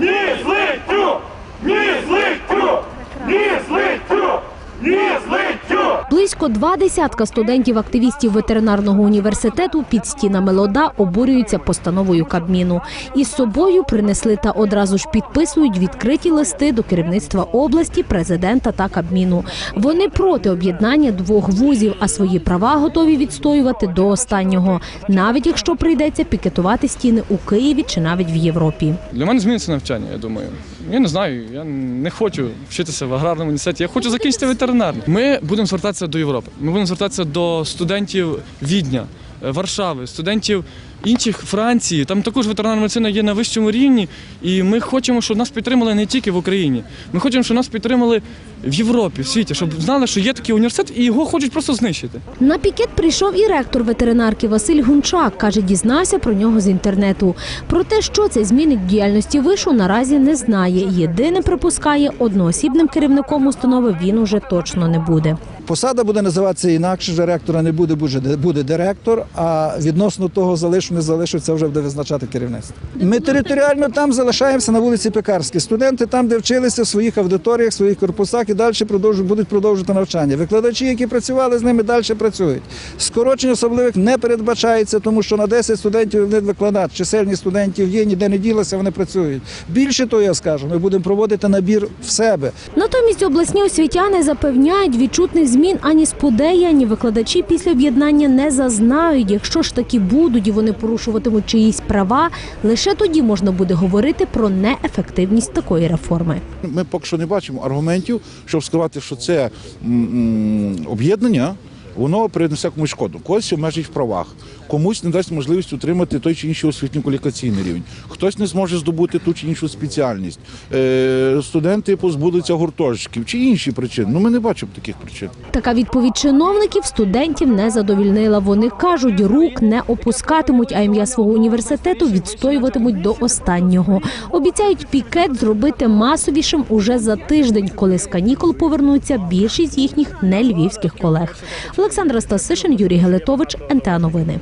Yeah! Близько два десятка студентів-активістів ветеринарного університету під стінами ЛОДА обурюються постановою Кабміну. Із собою принесли та одразу ж підписують відкриті листи до керівництва області, президента та Кабміну. Вони проти об'єднання двох вузів, а свої права готові відстоювати до останнього, навіть якщо прийдеться пікетувати стіни у Києві чи навіть в Європі. Для мене зміниться навчання, я думаю. Я не знаю, я не хочу вчитися в аграрному університеті. Я хочу закінчити ветеринарний. Ми будемо звертатися до. Ми будемо звертатися до студентів Відня, е, Варшави, студентів інших Франції. Там також ветеринарна медицина є на вищому рівні, і ми хочемо, щоб нас підтримали не тільки в Україні. Ми хочемо, щоб нас підтримали в Європі, в світі, щоб знали, що є такий університет, і його хочуть просто знищити. На пікет прийшов і ректор ветеринарки Василь Гунчак. Каже, дізнався про нього з інтернету. Про те, що це змінить в діяльності вишу, наразі не знає. Єдине припускає, одноосібним керівником установи він уже точно не буде. Посада буде називатися інакше, вже ректора не буде, буде, директор, а відносно того залишу, не залишу, це вже буде визначати керівництво. Ми територіально там залишаємося на вулиці Пекарській. Студенти там, де вчилися в своїх аудиторіях, в своїх корпусах і далі будуть продовжувати навчання. Викладачі, які працювали з ними, далі працюють. Скорочень особливих не передбачається, тому що на 10 студентів один викладач, чисельність студентів є, ніде не ділося, вони працюють. Більше того, я скажу, ми будемо проводити набір в себе. Натомість обласні освітяни запевняють, відчутних змін ані сподеї, ані викладачі після об'єднання не зазнають. Якщо ж такі будуть і вони порушуватимуть чиїсь права, лише тоді можна буде говорити про неефективність такої реформи. Ми поки що не бачимо аргументів, щоб сказати, що це об'єднання. Воно принесе комусь шкоду, когось обмежить в правах, комусь не дасть можливість отримати той чи інший освітньо-кваліфікаційний рівень, хтось не зможе здобути ту чи іншу спеціальність. Е, студенти позбудуться гуртожитків чи інші причини. Ну ми не бачимо таких причин. Така відповідь чиновників студентів не задовільнила. Вони кажуть, рук не опускатимуть, а ім'я свого університету відстоюватимуть до останнього. Обіцяють пікет зробити масовішим уже за тиждень, коли з канікул повернуться більшість їхніх не львівських колег. Олександра Стасишин, Юрій Гелетович, НТА Новини.